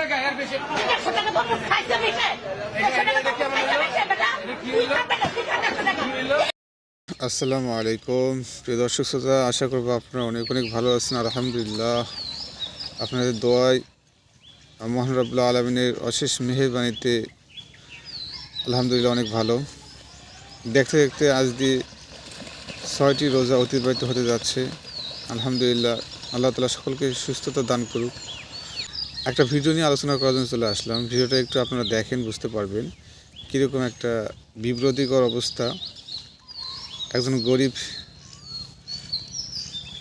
টাকা এর বেশি। আসসালামু আলাইকুম। প্রিয় দর্শক শ্রোতা আশা করব আপনারা অনেক অনেক ভালো আছেন আলহামদুলিল্লাহ। আপনাদের দোয়ায় মোহান রবুল্লা আলমিনের অশেষ মেহেরবানিতে আলহামদুলিল্লাহ অনেক ভালো। দেখতে দেখতে আজ দিয়ে ছয়টি রোজা অতিবাহিত হতে যাচ্ছে। আলহামদুলিল্লাহ আল্লাহ তালা সকলকে সুস্থতা দান করুক। একটা ভিডিও নিয়ে আলোচনা করার জন্য চলে আসলাম। ভিডিওটা একটু আপনারা দেখেন বুঝতে পারবেন কীরকম একটা বিব্রতিকর অবস্থা। একজন গরিব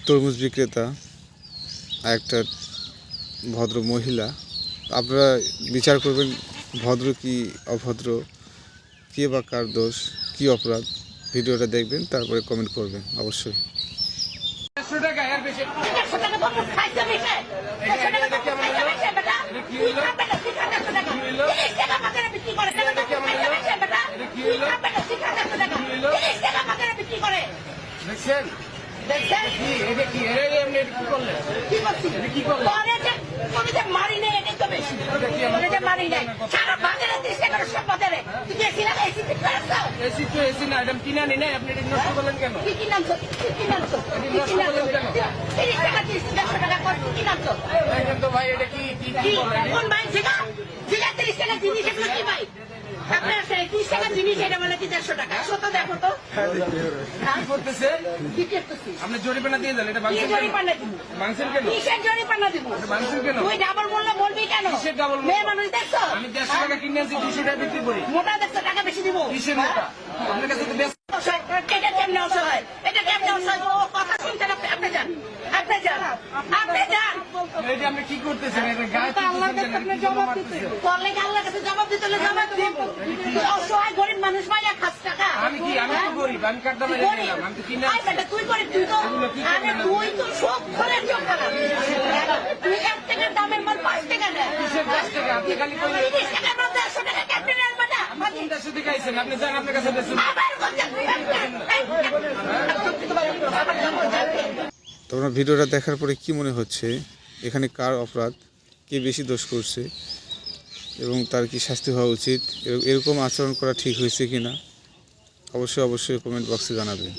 তরমুজ বিক্রেতা আর একটা ভদ্র মহিলা। আপনারা বিচার করবেন ভদ্র কি অভদ্র কে বা কার দোষ কি অপরাধ? ভিডিওটা দেখবেন তারপরে কমেন্ট করবেন অবশ্যই। টাকা এর বেশি দেড়শো টাকা বলব খাইতে বেশি দেড়শো টাকা বলব খাইতে বেশি বেটা তুই খাবে না তুই টাকা টাকা টাকা না টাকা টাকা করে দেখছেন? করলেন মারি নেই এটাই তো বেশি মারি নেই সারা বাজারে সব বাজারে এসি তো এসি না এটা কিনে আনি নাই? আপনি এটা নষ্ট করলেন কেন? কি কি নামছো কি কি নামছো কি কি নামছো তিরিশ টাকা তিরিশ দেড়শো টাকা কর কি কি তো ভাই এটা কি কি কি কোন ভাই সেটা তিরিশ টাকা জিনিস এগুলো কি ভাই? আপনার সেই টাকা জিনিস এটা বলে কি দেড়শো টাকা? সত্য দেখো তো। হ্যাঁ? কি করতেছে? কি করতেছিস আপনি জরিমানা দিয়ে দেন এটা কি বাংসেন দিব? বাংসেন কেন? কিসের জরিমানা দিব? বাংসেন কেন? তুই ডাবল মূল্য বলবি কেন? কিসের double মেয়ে মানুষ দেখছ? আমি দেড়শো টাকা কিনে আনছি দুশো টাকা বিক্রি করি। মোটা দেখছ টাকা বেশি দিব। কিসের মোটা? আপনার কাছে তো বেশ এটা কেমনে অসহায়? এটা কেমনে অসহায়? কথা শুনছেন আপনি আপনি যান। আপনি যান। আপনি যান এটা আপনি কি করতেছেন? এটা গায়ে তুলতেছেন কেন? এটা কি জমা করলে আল্লাহর কাছে জবাব দিতে হলে জবাব দিব। অসহায় গরিব মানুষ মাইয়া খাস টাকা। আমি কি আমি তো গরিব আমি কাটটা তুই নিলাম আমি তো কিনে আয় বেটা, তুই গরিব, তুই তো- আরে তুই তো সব ঘরের চোখ তুই এক টাকার দামের মাল পাঁচ টাকা নেয়। কিসের পাঁচ টাকা? আপনি খালি কইলেন। তিরিশ টাকার মাল দেড়শো টাকা কেমনে নেন বেটা? কোনটা শুধু খাইছেন আপনি যান আপনার কাছে বেশি আবার বলছেন, ভিডিওটা দেখার পরে কি মনে হচ্ছে? এখানে কার অপরাধ? কে বেশি দোষ করছে? এবং তার কি শাস্তি হওয়া উচিত? এরকম আচরণ করা ঠিক হয়েছে কি না? অবশ্যই অবশ্যই কমেন্ট বক্সে জানাবেন।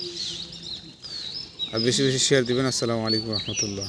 আর বেশি বেশি শেয়ার দেবেন। আসসালামু আলাইকুম রহমতুল্লাহ।